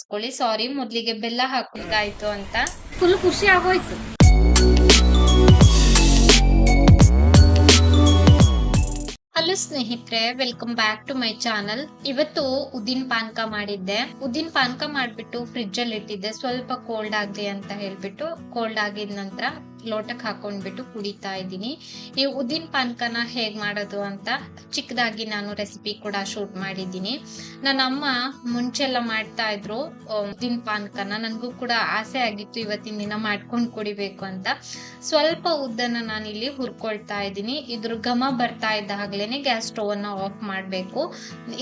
ಸೇರಿಸ್ಕೊಳ್ಳಿ ಸಾರಿ ಮೊದ್ಲಿಗೆ ಬೆಲ್ಲ ಹಾಕುದಾಯ್ತು ಅಂತ. ಫುಲ್ ಖುಷಿ ಆಗೋಯ್ತು. ಹಲೋ ಸ್ನೇಹಿತರೆ welcome back to my channel ಇವತ್ತು ಉದ್ದಿನ ಪಾನಕ ಮಾಡಿದ್ದೆ. ಉದ್ದಿನ ಪಾನಕ ಮಾಡ್ಬಿಟ್ಟು ಫ್ರಿಡ್ಜ್ ಅಲ್ಲಿ ಇಟ್ಟಿದ್ದೆ. ಸ್ವಲ್ಪ ಕೋಲ್ಡ್ ಆಗ್ಲಿ ಅಂತ ಹೇಳ್ಬಿಟ್ಟು ಕೋಲ್ಡ್ ಆಗಿದ ನಂತರ ಲೋಟಕ್ಕೆ ಹಾಕೊಂಡ್ಬಿಟ್ಟು ಕುಡಿತಾ ಇದ್ದೀನಿ. ಈ ಉದ್ದಿನ ಪಾನಕನ ಹೇಗೆ ಮಾಡೋದು ಅಂತ ಚಿಕ್ಕದಾಗಿ ನಾನು ರೆಸಿಪಿ ಕೂಡ ಶೂಟ್ ಮಾಡಿದ್ದೀನಿ. ನನ್ನ ಅಮ್ಮ ಮುಂಚೆಲ್ಲ ಮಾಡ್ತಾ ಇದ್ರು ಉದ್ದಿನ ಪಾನಕನ. ನನಗೂ ಕೂಡ ಆಸೆ ಆಗಿತ್ತು ಇವತ್ತಿನ ದಿನ ಮಾಡ್ಕೊಂಡು ಕುಡಿಬೇಕು ಅಂತ. ಸ್ವಲ್ಪ ಉದ್ದನ್ನ ನಾನಿಲ್ಲಿ ಹುರ್ಕೊಳ್ತಾ ಇದ್ದೀನಿ. ಇದ್ರ ಘಮ ಬರ್ತಾ ಇದ್ದಾಗ್ಲೇನೆ ಗ್ಯಾಸ್ ಸ್ಟೋವ್ ಅನ್ನ ಆಫ್ ಮಾಡ್ಬೇಕು.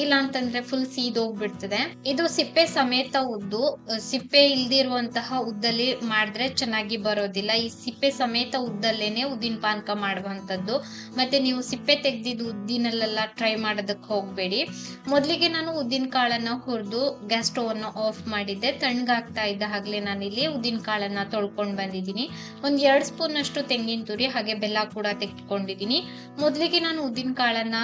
ಇಲ್ಲ ಅಂತಂದ್ರೆ ಫುಲ್ ಸೀದೋಗ್ಬಿಡ್ತದೆ. ಇದು ಸಿಪ್ಪೆ ಸಮೇತ ಉದ್ದು ಸಿಪ್ಪೆ ಇಲ್ದಿರುವಂತಹ ಉದ್ದಲ್ಲಿ ಮಾಡಿದ್ರೆ ಚೆನ್ನಾಗಿ ಬರೋದಿಲ್ಲ. ಈ ಸಿಪ್ಪೆ ಸಮೇತ ಉದ್ದಲ್ಲೇನೆ ಉದ್ದಿನ ಪಾನಕ ಮಾಡುವಂಥದ್ದು. ಮತ್ತೆ ನೀವು ಸಿಪ್ಪೆ ತೆಗ್ದಿದ್ದು ಉದ್ದಿನಲ್ಲೆಲ್ಲ ಟ್ರೈ ಮಾಡೋದಕ್ಕೆ ಹೋಗ್ಬೇಡಿ. ಮೊದಲಿಗೆ ನಾನು ಉದ್ದಿನ ಕಾಳನ್ನು ಹುರಿದು ಗ್ಯಾಸ್ ಸ್ಟೋವ್ ಅನ್ನ ಆಫ್ ಮಾಡಿದ್ದೆ. ತಣ್ಣಗಾಗ್ತಾ ಇದ್ದ ಹಾಗಲೇ ನಾನಿಲ್ಲಿ ಉದ್ದಿನ ಕಾಳನ್ನು ತೊಳ್ಕೊಂಡು ಬಂದಿದ್ದೀನಿ. ಒಂದು ಎರಡು ಸ್ಪೂನ್ ಅಷ್ಟು ತೆಂಗಿನ ತುರಿ, ಹಾಗೆ ಬೆಲ್ಲ ಕೂಡ ತೆಗೆದುಕೊಂಡಿದ್ದೀನಿ. ಮೊದಲಿಗೆ ನಾನು ಉದ್ದಿನ ಕಾಳನ್ನ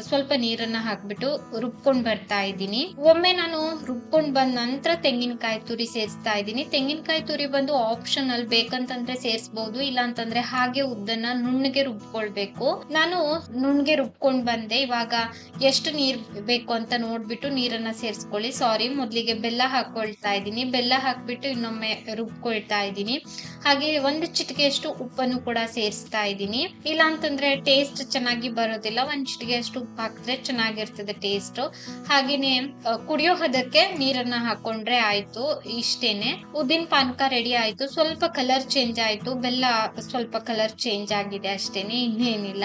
ಸ್ವಲ್ಪ ನೀರನ್ನ ಹಾಕ್ಬಿಟ್ಟು ರುಬ್ಕೊಂಡು ಬರ್ತಾ ಇದ್ದೀನಿ. ಒಮ್ಮೆ ನಾನು ರುಬ್ಕೊಂಡು ಬಂದ ನಂತರ ತೆಂಗಿನಕಾಯಿ ತುರಿ ಸೇರಿಸ್ತಾ ಇದ್ದೀನಿ. ತೆಂಗಿನಕಾಯಿ ತುರಿ ಬಂದು ಆಪ್ಷನಲ್ ಬೇಕಂತಂದ್ರೆ ಸೇರಿಸಬಹುದು ಇಲ್ಲ ಅಂತಂದ್ರೆ ಹಾಗೆ ಉದ್ದನ್ನ ನುಣ್ಣಗೆ ರುಬ್ಕೊಳ್ಬೇಕು. ನಾನು ನುಣ್ಣಗೆ ರುಬ್ಕೊಂಡ್ ಬಂದೆ. ಇವಾಗ ಎಷ್ಟು ನೀರ್ ಬೇಕು ಅಂತ ನೋಡ್ಬಿಟ್ಟು ನೀರನ್ನ ಸೇರಿಸ್ಕೊಳ್ಳಿ. ಸಾರಿ ಮೊದ್ಲಿಗೆ ಬೆಲ್ಲ ಹಾಕೊಳ್ತಾ ಇದ್ದೀನಿ. ಬೆಲ್ಲ ಹಾಕ್ಬಿಟ್ಟು ಇನ್ನೊಮ್ಮೆ ರುಬ್ಕೊಳ್ತಾ ಇದ್ದೀನಿ. ಹಾಗೆ ಒಂದು ಚಿಟಿಕೆಯಷ್ಟು ಉಪ್ಪನ್ನು ಕೂಡ ಸೇರಿಸ್ತಾ ಇದ್ದೀನಿ. ಇಲ್ಲ ಅಂತಂದ್ರೆ ಟೇಸ್ಟ್ ಚೆನ್ನಾಗಿ ಬರೋದಿಲ್ಲ. ಒಂದ್ ಚಿಟಿಕೆಯಷ್ಟು ಉಪ್ಪು ಹಾಕಿದ್ರೆ ಚೆನ್ನಾಗಿರ್ತದೆ ಟೇಸ್ಟ್ ಹಾಗೇನೆ ಕುಡಿಯೋ ಹದಕ್ಕೆ ನೀರನ್ನ ಹಾಕೊಂಡ್ರೆ ಆಯ್ತು ಇಷ್ಟೇನೆ. ಉದ್ದಿನ ಪಾನಕ ರೆಡಿ ಆಯ್ತು. ಸ್ವಲ್ಪ ಕಲರ್ ಚೇಂಜ್ ಆಯ್ತು. ಬೆಲ್ಲ ಸ್ವಲ್ಪ ಕಲರ್ ಚೇಂಜ್ ಆಗಿದೆ ಅಷ್ಟೇನೆ, ಇನ್ನೇನಿಲ್ಲ.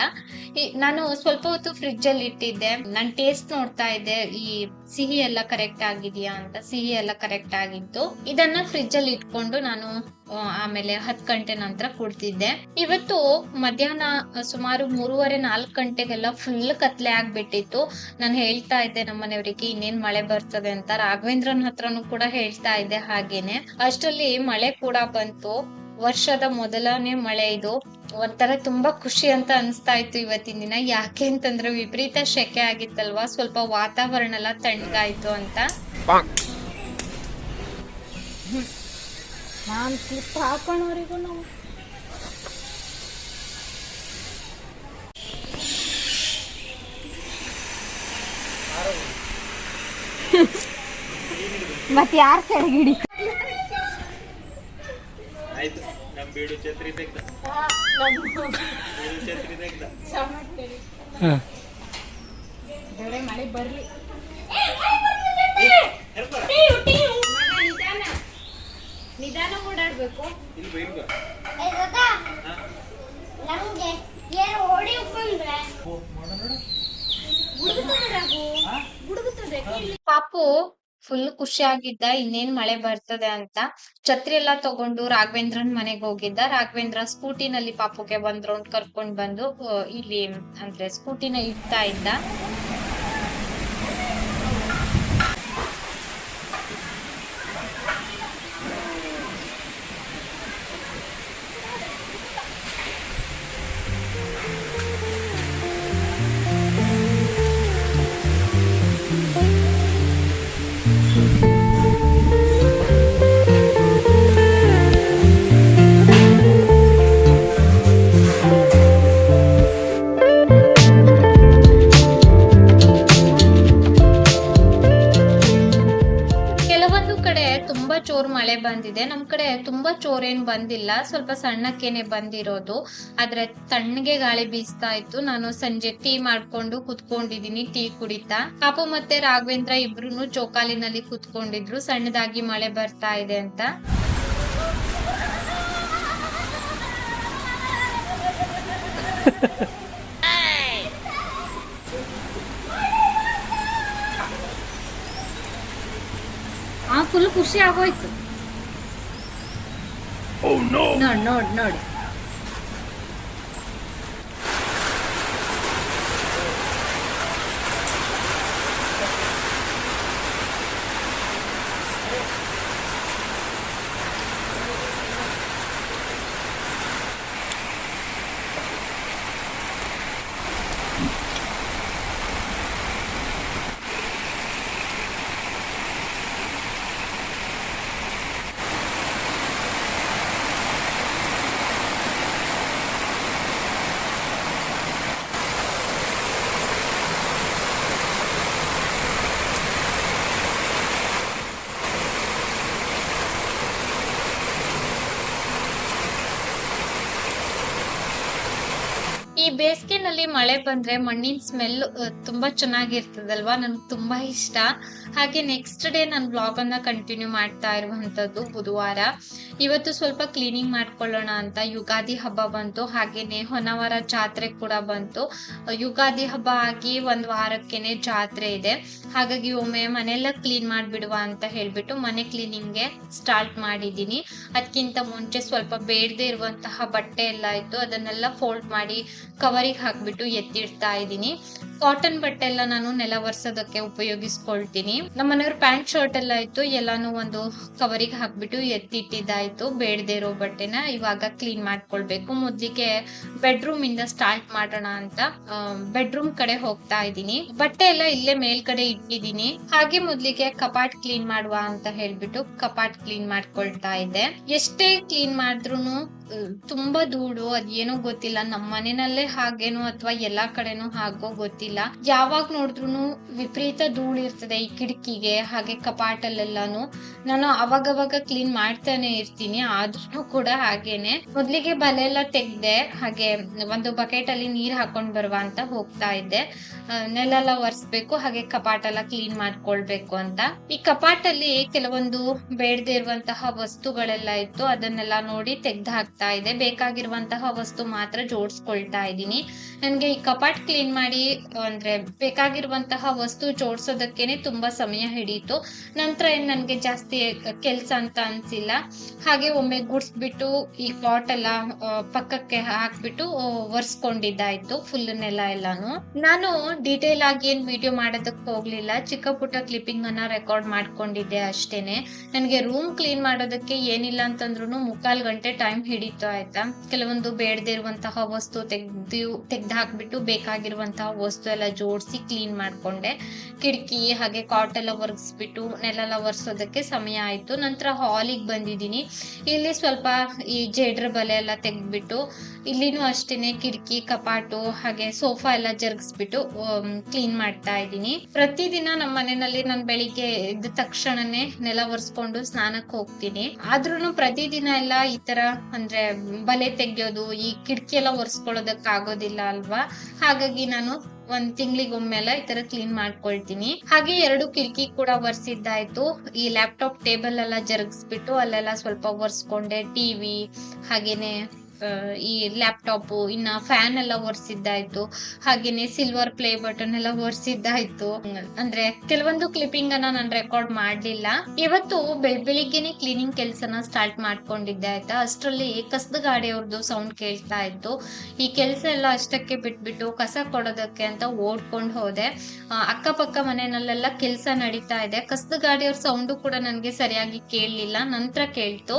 ನಾನು ಸ್ವಲ್ಪ ಹೊತ್ತು ಫ್ರಿಡ್ಜ್ ಅಲ್ಲಿ ಇಟ್ಟಿದ್ದೆ. ನಾನ್ ಟೇಸ್ಟ್ ನೋಡ್ತಾ ಇದ್ದೆ, ಈ ಸಿಹಿ ಎಲ್ಲ ಕರೆಕ್ಟ್ ಆಗಿದೆಯಾ ಅಂತ. ಸಿಹಿ ಎಲ್ಲ ಕರೆಕ್ಟ್ ಆಗಿತ್ತು. ಇದನ್ನ ಫ್ರಿಡ್ಜ್ ಅಲ್ಲಿ ಇಟ್ಕೊಂಡು ನಾನು ಆಮೇಲೆ ಹತ್ ಗಂಟೆ ನಂತರ ಕುಡ್ತಿದ್ದೆ. ಇವತ್ತು ಮಧ್ಯಾಹ್ನ ಸುಮಾರು ಮೂರುವರೆ ನಾಲ್ಕು ಗಂಟೆಗೆಲ್ಲ ಫುಲ್ ಕತ್ಲೆ ಆಗ್ಬಿಟ್ಟಿತ್ತು. ನಾನು ಹೇಳ್ತಾ ಇದ್ದೆ ನಮ್ಮ ಮನೆಯವರಿಗೆ ಇನ್ನೇನ್ ಮಳೆ ಬರ್ತದೆ ಅಂತ. ರಾಘವೇಂದ್ರನ್ ಹತ್ರನು ಕೂಡ ಹೇಳ್ತಾ ಇದ್ದೆ ಹಾಗೇನೆ. ಅಷ್ಟರಲ್ಲಿ ಮಳೆ ಕೂಡ ಬಂತು. ವರ್ಷದ ಮೊದಲನೇ ಮಳೆ ಇದು. ಒಂಥರ ತುಂಬಾ ಖುಷಿ ಅಂತ ಅನಿಸ್ತಾ ಇತ್ತು ಇವತ್ತಿನ ದಿನ. ಯಾಕೆ ಅಂತಂದ್ರೆ ವಿಪರೀತ ಶೆಕೆ ಆಗಿತ್ತಲ್ವಾ? ಸ್ವಲ್ಪ ವಾತಾವರಣ ಎಲ್ಲ ತಣ್ಣಗಾಯ್ತು ಅಂತ. ನಾವು. ಮತ್ತೆ ಯಾರು ಕೆಳಗಿಡಿ ಆಯ್ತು ನಮ್ ಬೀಡು ಛತ್ರಿ ತೆಗ್ದ. ಬೀಡು ಛತ್ರಿ ತೆಗ್ದ. ಮಳೆ ಬರ್ಲಿ. ನಿಧಾನ. ಓಡಾಡ್ಬೇಕು. ನಮ್ಗೆ ಏನು ಹೊಡಿ ಬಂದ್ರೆ ಪಾಪು ಫುಲ್ ಖುಷಿ ಆಗಿದ್ದ, ಇನ್ನೇನ್ ಮಳೆ ಬರ್ತದೆ ಅಂತ ಛತ್ರಿ ಎಲ್ಲಾ ತಗೊಂಡು ರಾಘವೇಂದ್ರನ್ ಮನೆಗ್ ಹೋಗಿದ್ದ. ರಾಘವೇಂದ್ರ ಸ್ಕೂಟಿನಲ್ಲಿ ಪಾಪುಗೆ ಒಂದ್ ರೌಂಡ್ ಕರ್ಕೊಂಡ್ ಬಂದು ಇಲ್ಲಿ ಅಂದ್ರೆ ಸ್ಕೂಟಿನ ಇಡ್ತಾ ಇದ್ದ. ಕಡೆ ತುಂಬಾ ಚೋರ್ ಮಳೆ ಬಂದಿದೆ. ನಮ್ ಕಡೆ ತುಂಬಾ ಚೋರ್ ಏನ್ ಬಂದಿಲ್ಲ. ಸ್ವಲ್ಪ ಸಣ್ಣಕ್ಕೇನೆ ಬಂದಿರೋದು. ಆದ್ರೆ ತಣ್ಣಗೆ ಗಾಳಿ ಬೀಸ್ತಾ ಇತ್ತು. ನಾನು ಸಂಜೆ ಟೀ ಮಾಡ್ಕೊಂಡು ಕುತ್ಕೊಂಡಿದೀನಿ ಟೀ ಕುಡಿತಾ. ಪಾಪು ಮತ್ತೆ ರಾಘವೇಂದ್ರ ಇಬ್ರು ಚೋಕಾಲಿನಲ್ಲಿ ಕುತ್ಕೊಂಡಿದ್ರು. ಸಣ್ಣದಾಗಿ ಮಳೆ ಬರ್ತಾ ಇದೆ ಅಂತ ಆ ಫುಲ್ ಖುಷಿ ಆಗೋಯ್ತು. ನೋಡ್ ನೋಡ್ ನೋಡಿ. ಬೇಸಿಗೆನಲ್ಲಿ ಮಳೆ ಬಂದ್ರೆ ಮಣ್ಣಿನ ಸ್ಮೆಲ್ ತುಂಬಾ ಚೆನ್ನಾಗಿರ್ತದಲ್ವಾ? ನನ್ಗೆ ತುಂಬಾ ಇಷ್ಟ. ಹಾಗೆ ನೆಕ್ಸ್ಟ್ ಡೇ ನಾನು ಬ್ಲಾಗ್ ಅನ್ನ ಕಂಟಿನ್ಯೂ ಮಾಡ್ತಾ ಇರುವಂತದ್ದು ಬುಧವಾರ. ಇವತ್ತು ಸ್ವಲ್ಪ ಕ್ಲೀನಿಂಗ್ ಮಾಡ್ಕೊಳ್ಳೋಣ ಅಂತ ಯುಗಾದಿ ಹಬ್ಬ ಬಂತು. ಹಾಗೇನೆ ಹೊನವರ ಜಾತ್ರೆ ಕೂಡ ಬಂತು. ಯುಗಾದಿ ಹಬ್ಬ ಆಗಿ ಒಂದ್ ವಾರಕ್ಕೆನೆ ಜಾತ್ರೆ ಇದೆ. ಹಾಗಾಗಿ ಒಮ್ಮೆ ಮನೆಲ್ಲ ಕ್ಲೀನ್ ಮಾಡ್ಬಿಡುವ ಅಂತ ಹೇಳ್ಬಿಟ್ಟು ಮನೆ ಕ್ಲೀನಿಂಗ್ಗೆ ಸ್ಟಾರ್ಟ್ ಮಾಡಿದೀನಿ ಅದಕ್ಕಿಂತ ಮುಂಚೆ ಸ್ವಲ್ಪ ಬೇಡದೆ ಇರುವಂತಹ ಬಟ್ಟೆ ಎಲ್ಲ ಇತ್ತು. ಅದನ್ನೆಲ್ಲ ಫೋಲ್ಡ್ ಮಾಡಿ ಕವರಿಗೆ ಹಾಕ್ಬಿಟ್ಟು ಎತ್ತಿಡ್ತಾ ಇದ್ದೀನಿ. ಕಾಟನ್ ಬಟ್ಟೆ ಎಲ್ಲ ನಾನು ನೆಲ ಒರೆಸೋದಕ್ಕೆ ಉಪಯೋಗಿಸ್ಕೊಳ್ತೀನಿ. ನಮ್ಮ ಮನೆಯವ್ರ ಪ್ಯಾಂಟ್ ಶರ್ಟ್ ಎಲ್ಲ ಇತ್ತು, ಎಲ್ಲಾನು ಒಂದು ಕವರಿಗೆ ಹಾಕ್ಬಿಟ್ಟು ಎತ್ತಿಟ್ಟಿದ್ದಾಯ್ತು. ಬೇಡದೆ ಇರೋ ಬಟ್ಟೆನ ಇವಾಗ ಕ್ಲೀನ್ ಮಾಡ್ಕೊಳ್ಬೇಕು. ಮೊದ್ಲಿಗೆ ಬೆಡ್ರೂಮ್ ಇಂದ ಸ್ಟಾರ್ಟ್ ಮಾಡೋಣ ಅಂತ ಬೆಡ್ರೂಮ್ ಕಡೆ ಹೋಗ್ತಾ ಇದ್ದೀನಿ. ಬಟ್ಟೆ ಎಲ್ಲ ಇಲ್ಲೇ ಮೇಲ್ಕಡೆ ಇಟ್ಟಿದ್ದೀನಿ. ಹಾಗೆ ಮೊದ್ಲಿಗೆ ಕಪಾಟ್ ಕ್ಲೀನ್ ಮಾಡುವ ಅಂತ ಹೇಳ್ಬಿಟ್ಟು ಕಪಾಟ್ ಕ್ಲೀನ್ ಮಾಡ್ಕೊಳ್ತಾ ಇದ್ದೆ. ಎಷ್ಟೇ ಕ್ಲೀನ್ ಮಾಡಿದ್ರು ತುಂಬಾ ಧೂಳು, ಅದೇನೋ ಗೊತ್ತಿಲ್ಲ. ನಮ್ಮ ಮನೆಯಲ್ಲೇ ಹಾಗೇನೋ ಅಥವಾ ಎಲ್ಲಾ ಕಡೆನೂ ಹಾಗೋ ಗೊತ್ತಿಲ್ಲ. ಯಾವಾಗ ನೋಡಿದ್ರು ವಿಪರೀತ ಧೂಳು ಇರ್ತದೆ ಈ ಕಿಟಕಿಗೆ, ಹಾಗೆ ಕಪಾಟಲ್ಲೆಲ್ಲಾನು. ನಾನು ಅವಾಗವಾಗ ಕ್ಲೀನ್ ಮಾಡ್ತಾನೆ ಇರ್ತೀನಿ, ಆದ್ರೂ ಕೂಡ ಹಾಗೇನೆ. ಮೊದ್ಲಿಗೆ ಬಲೆ ಎಲ್ಲ ತೆಗ್ದೆ, ಹಾಗೆ ಒಂದು ಬಕೆಟ್ ಅಲ್ಲಿ ನೀರ್ ಹಾಕೊಂಡ್ ಬರುವ ಅಂತ ಹೋಗ್ತಾ ಇದ್ದೆ. ನೆಲೆಲ್ಲ ಒರೆಸ್ಬೇಕು, ಹಾಗೆ ಕಪಾಟೆಲ್ಲ ಕ್ಲೀನ್ ಮಾಡ್ಕೊಳ್ಬೇಕು ಅಂತ. ಈ ಕಪಾಟಲ್ಲಿ ಕೆಲವೊಂದು ಬೇಡದೆ ಇರುವಂತಹ ವಸ್ತುಗಳೆಲ್ಲ ಇತ್ತು, ಅದನ್ನೆಲ್ಲ ನೋಡಿ ತೆಗ್ದು ಹಾಕ್ತಾ ಇದೆ ಬೇಕಾಗಿರುವಂತಹ ವಸ್ತು ಮಾತ್ರ ಜೋಡಿಸ್ಕೊಳ್ತಾ ಇದ್ದೀನಿ. ನನಗೆ ಈ ಕಪಾಟ್ ಕ್ಲೀನ್ ಮಾಡಿ ಅಂದ್ರೆ ಬೇಕಾಗಿರುವಂತಹ ವಸ್ತು ಜೋಡಿಸೋದಕ್ಕೇನೆ ತುಂಬಾ ಸಮಯ ಹಿಡೀತು. ನಂತರ ಏನ್ ನನ್ಗೆ ಜಾಸ್ತಿ ಕೆಲ್ಸ ಅಂತ ಅನ್ಸಿಲ್ಲ. ಹಾಗೆ ಒಮ್ಮೆ ಗುಡ್ಸ್ಬಿಟ್ಟು ಈ ಪಾಟ್ ಎಲ್ಲ ಪಕ್ಕಕ್ಕೆ ಹಾಕ್ಬಿಟ್ಟು ಒರ್ಸ್ಕೊಂಡಿದ್ದಾಯ್ತು ಫುಲ್ ನೆಲ ಎಲ್ಲಾನು. ನಾನು ಡೀಟೇಲ್ ಆಗಿ ಏನ್ ವಿಡಿಯೋ ಮಾಡೋದಕ್ಕೆ ಹೋಗ್ಲಿಲ್ಲ. ಚಿಕ್ಕ ಪುಟ್ಟ ಅನ್ನ ರೆಕಾರ್ಡ್ ಮಾಡ್ಕೊಂಡಿದ್ದೆ ಅಷ್ಟೇನೆ. ನನಗೆ ರೂಮ್ ಕ್ಲೀನ್ ಮಾಡೋದಕ್ಕೆ ಏನಿಲ್ಲ ಅಂತಂದ್ರು ಮುಕ್ಕಾಲ್ ಗಂಟೆ ಟೈಮ್ ಹಿಡಿತು ಆಯ್ತಾ. ಕೆಲವೊಂದು ಬೇಡದೇ ಇರುವಂತಹ ವಸ್ತು ತೆಗ್ದು ತೆಗ್ದು ಹಾಕ್ಬಿಟ್ಟು ಬೇಕಾಗಿರುವಂತಹ ವಸ್ತು ಎಲ್ಲ ಜೋಡಿಸಿ ಕ್ಲೀನ್ ಮಾಡ್ಕೊಂಡೆ. ಕಿಟಕಿ ಹಾಗೆ ಕಾಟ್ ಎಲ್ಲ ಒರೆಸ್ಬಿಟ್ಟು ನೆಲೆಲ್ಲ ಒರೆಸೋದಕ್ಕೆ ಸಮಯ ಆಯಿತು. ನಂತರ ಹಾಲಿಗೆ ಬಂದಿದ್ದೀನಿ. ಇಲ್ಲಿ ಸ್ವಲ್ಪ ಈ ಜೇಡ್ರ ಬಲೆ ಎಲ್ಲ ತೆಗೆದ್ಬಿಟ್ಟು, ಇಲ್ಲಿನೂ ಅಷ್ಟೇ ಕಿಟಕಿ, ಕಪಾಟು ಹಾಗೆ ಸೋಫಾ ಎಲ್ಲ ಜರುಗಿಸ್ಬಿಟ್ಟು ಕ್ಲೀನ್ ಮಾಡ್ತಾ ಇದ್ದೀನಿ. ಪ್ರತಿದಿನ ನಮ್ಮ ಮನೆಯಲ್ಲಿ ನಾನು ಬೆಳಿಗ್ಗೆ ಎದ್ದ ತಕ್ಷಣನೇ ನೆಲ ಒರೆಸ್ಕೊಂಡು ಸ್ನಾನಕ್ಕೆ ಹೋಗ್ತೀನಿ. ಆದ್ರೂನು ಪ್ರತಿದಿನ ಎಲ್ಲ ಈ ತರ ಅಂದ್ರೆ ಬಲೆ ತೆಗಿಯೋದು, ಈ ಕಿಟಕಿ ಎಲ್ಲ ಒರೆಸ್ಕೊಳ್ಳೋದಕ್ಕೆ ಆಗೋದಿಲ್ಲ ಅಲ್ವಾ? ಹಾಗಾಗಿ ನಾನು ಒಂದ್ ತಿಂಗಳಿಗೊಮ್ಮೆಲ್ಲ ಈ ತರ ಕ್ಲೀನ್ ಮಾಡ್ಕೊಳ್ತೀನಿ. ಹಾಗೆ ಎರಡು ಕಿಟಕಿ ಕೂಡ ಒರ್ಸಿದ್ದಾಯ್ತು. ಈ ಲ್ಯಾಪ್ಟಾಪ್ ಟೇಬಲ್ ಎಲ್ಲ ಜರುಗಿಸ್ಬಿಟ್ಟು ಅಲ್ಲೆಲ್ಲ ಸ್ವಲ್ಪ ಒರ್ಸ್ಕೊಂಡೆ ಟಿವಿ ಹಾಗೇನೆ ಈ ಲ್ಯಾಪ್ಟಾಪು ಇನ್ನ ಫ್ಯಾನ್ ಎಲ್ಲ ಒರೆಸಿದ್ದಾಯ್ತು. ಹಾಗೇನೆ ಸಿಲ್ವರ್ ಪ್ಲೇ ಬಟನ್ ಎಲ್ಲ ಒರೆಸಿದ್ದಾಯ್ತು. ಅಂದ್ರೆ ಕೆಲವೊಂದು ಕ್ಲಿಪ್ಪಿಂಗ್ ಅನ್ನ ನಾನು ರೆಕಾರ್ಡ್ ಮಾಡ್ಲಿಲ್ಲ. ಇವತ್ತು ಬೆಳ್ ಬೆಳಿಗ್ಗೆನೆ ಕ್ಲೀನಿಂಗ್ ಕೆಲಸನ ಸ್ಟಾರ್ಟ್ ಮಾಡ್ಕೊಂಡಿದ್ದೆ ಆಯ್ತಾ? ಅಷ್ಟರಲ್ಲಿ ಕಸದ ಗಾಡಿಯವ್ರದ್ದು ಸೌಂಡ್ ಕೇಳ್ತಾ ಇತ್ತು. ಈ ಕೆಲಸ ಎಲ್ಲ ಅಷ್ಟಕ್ಕೆ ಬಿಟ್ಬಿಟ್ಟು ಕಸ ಕೊಡೋದಕ್ಕೆ ಅಂತ ಓಡ್ಕೊಂಡು ಹೋದೆ. ಅಕ್ಕಪಕ್ಕ ಮನೆಯಲ್ಲೆಲ್ಲ ಕೆಲಸ ನಡೀತಾ ಇದೆ. ಕಸದ ಗಾಡಿಯವ್ರ ಸೌಂಡು ಕೂಡ ನನಗೆ ಸರಿಯಾಗಿ ಕೇಳಲಿಲ್ಲ. ನಂತರ ಕೇಳ್ತು.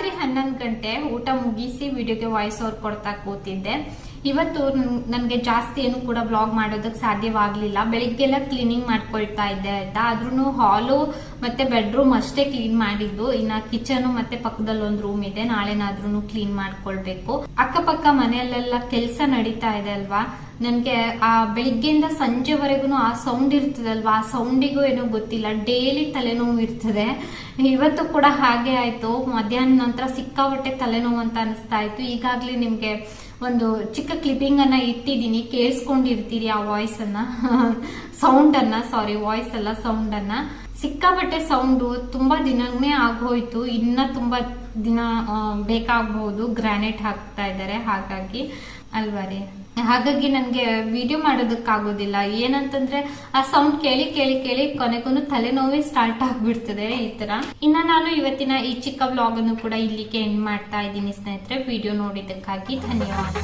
ರಾತ್ರಿ ಹನ್ನೊಂದು ಗಂಟೆ ಊಟ ಮುಗಿಸಿ ವಿಡಿಯೋಗೆ ವಾಯ್ಸ್ ಓವರ್ ಕೊಡ್ತಾ ಕೂತಿದ್ದೆ. ಇವತ್ತು ನನಗೆ ಜಾಸ್ತಿ ಏನು ಕೂಡ ಬ್ಲಾಗ್ ಮಾಡೋದಕ್ ಸಾಧ್ಯವಾಗ್ಲಿಲ್ಲ. ಬೆಳಿಗ್ಗೆಲ್ಲ ಕ್ಲೀನಿಂಗ್ ಮಾಡ್ಕೊಳ್ತಾ ಇದ್ದೆ ಆಯ್ತಾ. ಆದ್ರೂ ಹಾಲು ಮತ್ತೆ ಬೆಡ್ರೂಮ್ ಅಷ್ಟೇ ಕ್ಲೀನ್ ಮಾಡಿದ್ದು. ಇನ್ನ ಕಿಚನ್ ಮತ್ತೆ ಪಕ್ಕದಲ್ಲಿ ಒಂದು ರೂಮ್ ಇದೆ. ನಾಳೆನಾದ್ರೂ ಕ್ಲೀನ್ ಮಾಡ್ಕೊಳ್ಬೇಕು. ಅಕ್ಕಪಕ್ಕ ಮನೆಯಲ್ಲೆಲ್ಲ ಕೆಲಸ ನಡೀತಾ ಇದೆ ಅಲ್ವಾ? ನನ್ಗೆ ಆ ಬೆಳಿಗ್ಗೆಯಿಂದ ಸಂಜೆವರೆಗೂ ಆ ಸೌಂಡ್ ಇರ್ತದಲ್ವಾ ಆ ಸೌಂಡಿಗೂ ಏನೋ ಗೊತ್ತಿಲ್ಲ. ಡೈಲಿ ತಲೆನೋವು ಇರ್ತದೆ. ಇವತ್ತು ಕೂಡ ಹಾಗೆ ಆಯ್ತು. ಮಧ್ಯಾಹ್ನ ನಂತರ ಸಿಕ್ಕಾಪಟ್ಟೆ ತಲೆನೋವು ಅಂತ ಅನಿಸ್ತಾ ಇತ್ತು. ಈಗಾಗ್ಲೇ ನಿಮ್ಗೆ ಒಂದು ಚಿಕ್ಕ ಕ್ಲಿಪ್ಪಿಂಗ್ ಅನ್ನ ಇಟ್ಟಿದ್ದೀನಿ. ಕೇಳಿಸ್ಕೊಂಡಿರ್ತೀರಿ ಆ ವಾಯ್ಸ್ ಅನ್ನ. ಸೌಂಡ್ ಅನ್ನ ಸಾರಿ ವಾಯ್ಸ್ ಅಲ್ಲ ಸೌಂಡ್ ಅನ್ನ. ಸಿಕ್ಕಾಪಟ್ಟೆ ಸೌಂಡು ತುಂಬಾ ದಿನನೇ ಆಗೋಯ್ತು. ಇನ್ನ ತುಂಬಾ ದಿನ ಬೇಕಾಗಬಹುದು ಗ್ರಾನೈಟ್ ಹಾಕ್ತಾ ಇದ್ದಾರೆ. ಹಾಗಾಗಿ ಅಲ್ವಾ ರೀ ಹಾಗಾಗಿ ನನಗೆ ವಿಡಿಯೋ ಮಾಡೋದಕ್ಕಾಗೋದಿಲ್ಲ. ಏನಂತಂದ್ರೆ ಆ ಸೌಂಡ್ ಕೇಳಿ ಕೇಳಿ ಕೇಳಿ ಕೊನೆಗೂ ತಲೆನೋವೇ ಸ್ಟಾರ್ಟ್ ಆಗ್ಬಿಡ್ತದೆ ಈ ತರ. ಇನ್ನ ನಾನು ಇವತ್ತಿನ ಈ ಚಿಕ್ಕ ವ್ಲಾಗ್ ಅನ್ನು ಕೂಡ ಇಲ್ಲಿಗೆ ಎಂಡ್ ಮಾಡ್ತಾ ಇದ್ದೀನಿ ಸ್ನೇಹಿತರೆ. ವಿಡಿಯೋ ನೋಡಿದ್ದಕ್ಕಾಗಿ ಧನ್ಯವಾದ.